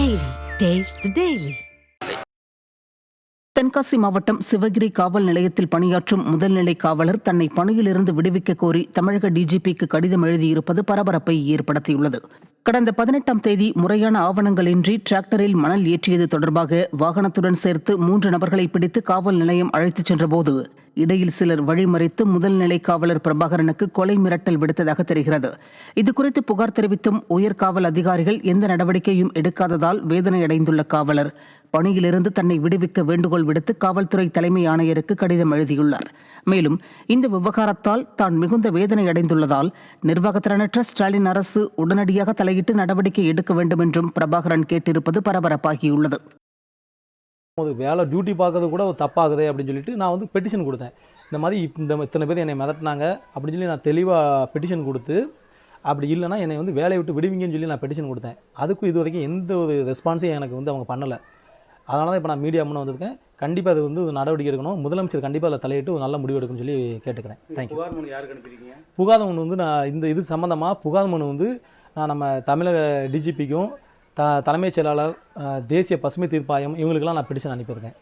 Taste the Daily. Tenkasi மாவட்டம் சிவகிரி காவல் நிலையத்தில் பணியாற்றும் முதல்நிலை காவலர் தன்னை பணியிலிருந்து விடுவிக்க கோரி தமிழக டிஜிபிக்கு கடிதம் எழுதியிருப்பது பரபரப்பை ஏற்படுத்தியுள்ளது கடந்த பதினெட்டாம் தேதி முறையான ஆவணங்களின்றி டிராக்டரில் மணல் ஏற்றியது தொடர்பாக வாகனத்துடன் சேர்த்து மூன்று நபர்களை பிடித்து காவல் நிலையம் அழைத்துச் சென்றபோது இடையில் சிலர் வழிமறித்து முதல்நிலை காவலர் பிரபாகரனுக்கு கொலை மிரட்டல் விடுத்ததாக தெரிகிறது. இதுகுறித்து புகார் தெரிவித்தும் உயர் காவல் அதிகாரிகள் எந்த நடவடிக்கையும் எடுக்காததால் வேதனையடைந்துள்ள காவலர். பணியிலிருந்து தன்னை விடுவிக்க வேண்டுகோள் விடுத்து காவல்துறை தலைமை ஆணையருக்கு கடிதம் எழுதியுள்ளார். மேலும் இந்த விவகாரத்தால் தான் மிகுந்த வேதனை அடைந்துள்ளதால் நிர்வாகத்திறனற்ற ஸ்டாலின் அரசு உடனடியாக தலையிட்டு நடவடிக்கை எடுக்க வேண்டும் என்றும் பிரபாகரன் கேட்டிருப்பது பரபரப்பாகியுள்ளது. ஒரு வேலை டியூட்டி பார்க்கறது கூட ஒரு தப்பாகுதே அப்படின்னு சொல்லிட்டு நான் வந்து பெட்டிஷன் கொடுத்தேன். இந்த மாதிரி இந்த இத்தனை பேர் என்னை மிரட்டினாங்க அப்படின்னு சொல்லி நான் தெளிவாக பெட்டிஷன் கொடுத்து அப்படி இல்லைன்னா என்னை வந்து வேலையை விட்டு விடுவீங்கன்னு சொல்லி நான் பெட்டிஷன் கொடுத்தேன். அதுக்கும் இது வரைக்கும் எந்த ஒரு ரெஸ்பான்ஸையும் எனக்கு வந்து அவங்க பண்ணலை. அதனால தான் இப்போ நான் மீடியா முன்னே வந்திருக்கேன். கண்டிப்பாக அது வந்து ஒரு நடவடிக்கை எடுக்கணும். முதலமைச்சர் கண்டிப்பாக அதில் தலையிட்டு ஒரு நல்ல முடிவு எடுக்கணும்னு சொல்லி கேட்டுக்கிறேன். தேங்க்யூ புகார் மனு வந்து நான் இந்த இது சம்மந்தமாக புகார் மனு வந்து நான் நம்ம தமிழக டிஜிபிக்கும் த தலைமைச் செயலாளர் தேசிய பசுமை தீர்ப்பாயம் இவங்களுக்கெல்லாம் நான் பிடிச்சு அனுப்பியிருக்கேன்.